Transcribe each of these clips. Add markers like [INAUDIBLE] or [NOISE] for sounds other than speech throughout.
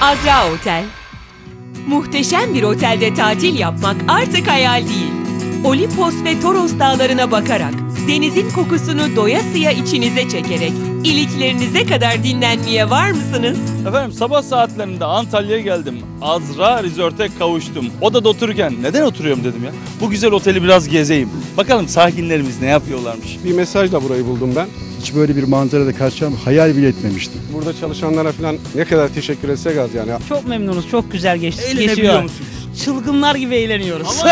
Azra Otel. Muhteşem bir otelde tatil yapmak artık hayal değil. Olimpos ve Toros dağlarına bakarak, denizin kokusunu doyasıya içinize çekerek, iliklerinize kadar dinlenmeye var mısınız? Efendim sabah saatlerinde Antalya'ya geldim. Azra Resort'e kavuştum. Odada otururken neden oturuyorum dedim ya. Bu güzel oteli biraz gezeyim. Bakalım sakinlerimiz ne yapıyorlarmış. Bir mesajla burayı buldum ben. Hiç böyle bir manzarada karşılam hayal bile etmemiştim. Burada çalışanlara falan ne kadar teşekkür etsek az yani. Çok memnunuz. Çok güzel geç, Eğlenebiliyor geçiyor. musunuz? Çılgınlar gibi eğleniyoruz. [LAUGHS]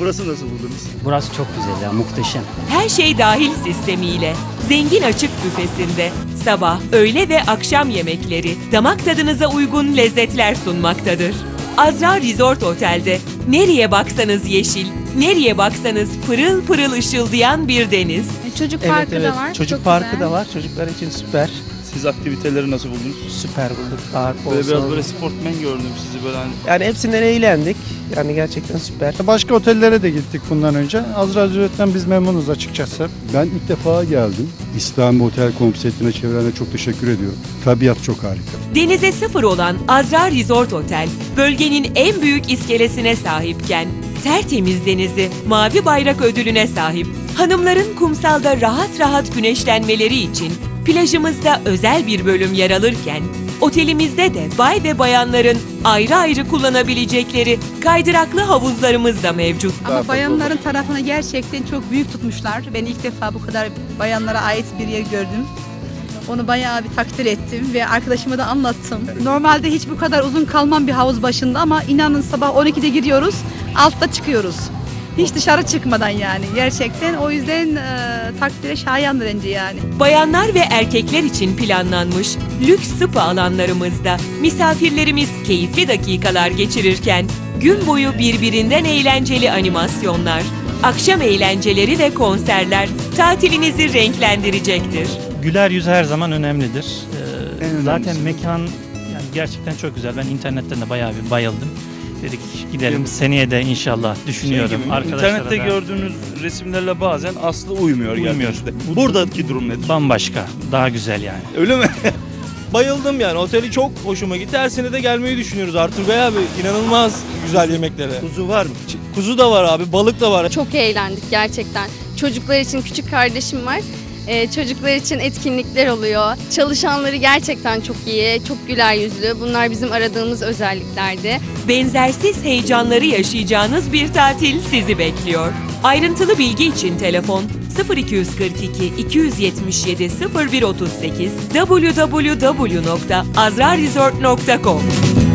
Burası nasıl buldunuz? Burası çok güzel ya. Muhteşem. Her şey dahil sistemiyle, zengin açık büfesinde, sabah, öğle ve akşam yemekleri, damak tadınıza uygun lezzetler sunmaktadır. Azra Resort Otel'de nereye baksanız yeşil, nereye baksanız pırıl pırıl ışıldayan bir deniz. Çocuk Evet parkı evet. da var. Çocuk çok parkı güzel. da var. Çocuklar için süper. Siz aktiviteleri nasıl buldunuz? Süper bulduk. Park Böyle olsun. biraz böyle sportmen gördüm sizi böyle hani. Yani hepsinden eğlendik. Yani gerçekten süper. Başka otellere de gittik bundan önce. Azra Züret'ten biz memnunuz açıkçası. Ben ilk defa geldim. İslami Otel konseptine çevrene çok teşekkür ediyorum. Tabiat çok harika. Denize sıfır olan Azra Resort Otel, bölgenin en büyük iskelesine sahipken, tertemiz denizi mavi bayrak ödülüne sahip. Hanımların kumsalda rahat rahat güneşlenmeleri için plajımızda özel bir bölüm yer alırken, otelimizde de bay ve bayanların ayrı ayrı kullanabilecekleri kaydıraklı havuzlarımız da mevcut. Ama bayanların tarafını gerçekten çok büyük tutmuşlar. Ben ilk defa bu kadar bayanlara ait bir yer gördüm. Onu bayağı bir takdir ettim ve arkadaşıma da anlattım. Normalde hiç bu kadar uzun kalmam bir havuz başında ama inanın sabah 12'de giriyoruz, altta çıkıyoruz. Hiç dışarı çıkmadan yani gerçekten. O yüzden e, takdire şayan bence yani. Bayanlar ve erkekler için planlanmış lüks spa alanlarımızda misafirlerimiz keyifli dakikalar geçirirken gün boyu birbirinden eğlenceli animasyonlar, akşam eğlenceleri ve konserler tatilinizi renklendirecektir. Güler yüz her zaman önemlidir. Ee, En zaten mekan yani gerçekten çok güzel. Ben internetten de bayağı bir bayıldım. Dedik gidelim seneye de inşallah düşünüyorum. Şey gibi, Arkadaşlara İnternette da gördüğünüz resimlerle bazen aslı uymuyor. Uymuyor. gerçekten. Buradaki durum nedir? bambaşka, daha güzel yani. Öyle mi? [LAUGHS] Bayıldım yani. Oteli çok hoşuma gitti. Her sene de gelmeyi düşünüyoruz Artur Bey abi. İnanılmaz güzel yemeklere. Kuzu var mı? Kuzu da var abi, balık da var. Çok eğlendik gerçekten. Çocuklar için küçük kardeşim var. Ee, çocuklar için etkinlikler oluyor. Çalışanları gerçekten çok iyi, çok güler yüzlü. Bunlar bizim aradığımız özelliklerdi. Benzersiz heyecanları yaşayacağınız bir tatil sizi bekliyor. Ayrıntılı bilgi için telefon 0242 277 0138 www.azraresort.com